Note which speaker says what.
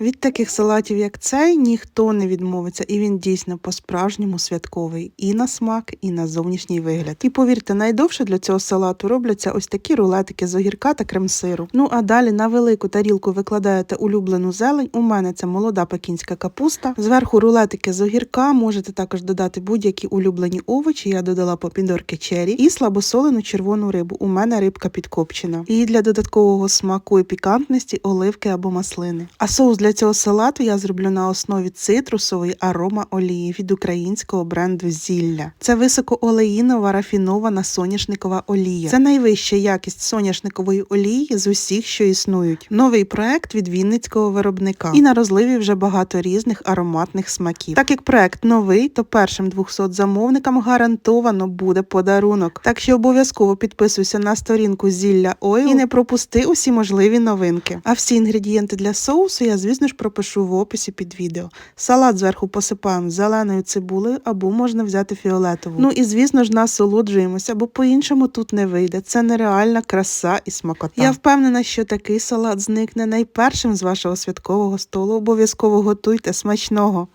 Speaker 1: Від таких салатів, як цей, ніхто не відмовиться, і він дійсно по-справжньому святковий і на смак, і на зовнішній вигляд. І повірте, найдовше для цього салату робляться ось такі рулетики з огірка та крем-сиру. Ну а далі на велику тарілку викладаєте улюблену зелень. У мене це молода пекінська капуста. Зверху рулетики з огірка. Можете також додати будь-які улюблені овочі. Я додала помідорки чері і слабосолену червону рибу. У мене рибка підкопчена. І для додаткового смаку і пікантності оливки або маслини. А соус для цього салату я зроблю на основі цитрусової арома олії від українського бренду Зілля. Це високоолеїнова рафінована соняшникова олія. Це найвища якість соняшникової олії з усіх, що існують. Новий проект від вінницького виробника. І на розливі вже багато різних ароматних смаків. Так як проект новий, то першим 200 замовникам гарантовано буде подарунок. Так що обов'язково підписуйся на сторінку Зілля Ойл і не пропусти усі можливі новинки. А всі інгредієнти для соусу я, звісно ж, пропишу в описі під відео. Салат зверху посипаємо зеленою цибулею або можна взяти фіолетову. Ну і звісно ж насолоджуємося, бо по-іншому тут не вийде. Це нереальна краса і смакота. Я впевнена, що такий салат зникне найпершим з вашого святкового столу. Обов'язково готуйте смачного.